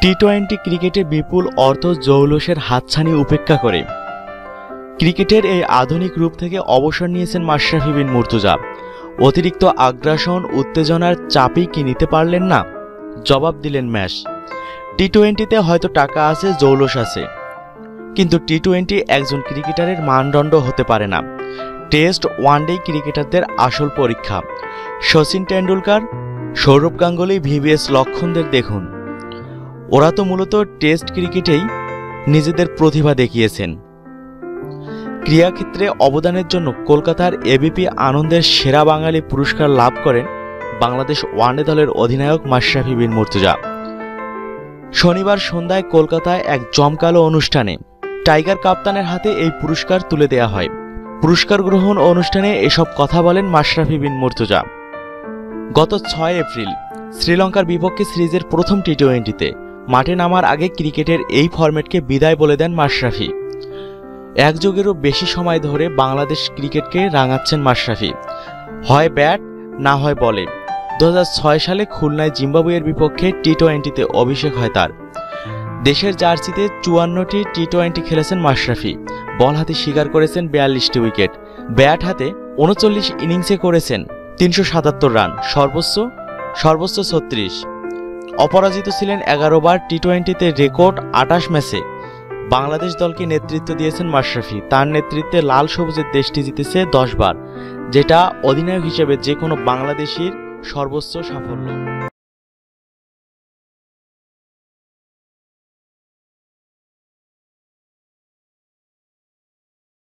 T twenty ক্রিকেটে বিপুল অর্থ জৌলসের হাতছানি উপেক্ষা করে। ক্রিকেটের এই আধুনিক রূপ থেকে অবসর নিয়েছেন মাশরাফি বিন মুর্তুজা। অতিরিক্ত আগ্রাসন, উত্তেজনার চাপই কি নিতে পারলেন না? জবাব দিলেন ম্যাশ টি টোয়েন্টিতে হয়তো টাকা আছে, জৌলস আছে। কিন্তু টি টোয়েন্টি একজন ক্রিকেটারের মানদণ্ড হতে পারে না। টেস্ট ওয়ানডে ক্রিকেটারদের আসল পরীক্ষা। সচিন টেন্ডুলকার সৌরভ গাঙ্গুলি, ভিভিএস লক্ষণদের দেখুন। ওরা তো মূলত টেস্ট ক্রিকেটেই নিজেদের প্রতিভা দেখিয়েছেন। ক্রীড়াক্ষেত্রে অবদানের জন্য কলকাতার এবিপি আনন্দের সেরা বাঙালি পুরস্কার লাভ করেন বাংলাদেশ ওয়ানডে দলের অধিনায়ক মাশরাফি বিন মুর্তুজা। শনিবার সন্ধ্যায় কলকাতায় এক জমকালো অনুষ্ঠানে টাইগার কাপ্তানের হাতে এই পুরস্কার তুলে দেয়া হয়। পুরস্কার গ্রহণ অনুষ্ঠানে এসব কথা বলেন মাশরাফি বিন মুর্তুজা। গত ছয় এপ্রিল শ্রীলঙ্কার বিপক্ষে সিরিজের প্রথম টি টোয়েন্টিতে মাঠে নামার আগে ক্রিকেটের এই ফরম্যাটকে বিদায় বলে দেন মাশরাফি। এক যুগেরও বেশি সময় ধরে বাংলাদেশ ক্রিকেটকে রাঙাচ্ছেন মাশরাফি। হয় ব্যাট, না হয় বলে। দু হাজার ছয় সালে খুলনায় জিম্বাবুয়ের বিপক্ষে টি টোয়েন্টিতে অভিষেক হয় তার। দেশের জার্সিতে চুয়ান্নটি টি টোয়েন্টি খেলেছেন মাশরাফি। বল হাতে শিকার করেছেন বিয়াল্লিশটি উইকেট। ব্যাট হাতে উনচল্লিশ ইনিংসে করেছেন তিনশো সাতাত্তর রান। সর্বোচ্চ সর্বোচ্চ ছত্রিশ। অপরাজিত ছিলেন এগারোবার টি টোয়েন্টিতে রেকর্ড আটাশ ম্যাচে। বাংলাদেশ দলকে নেতৃত্ব দিয়েছেন মাশরাফি। তার নেতৃত্বে লাল সবুজের দেশটি জিতেছে দশবার যেটা অধিনায়ক হিসেবে যে কোনো বাংলাদেশির সর্বোচ্চ সাফল্য।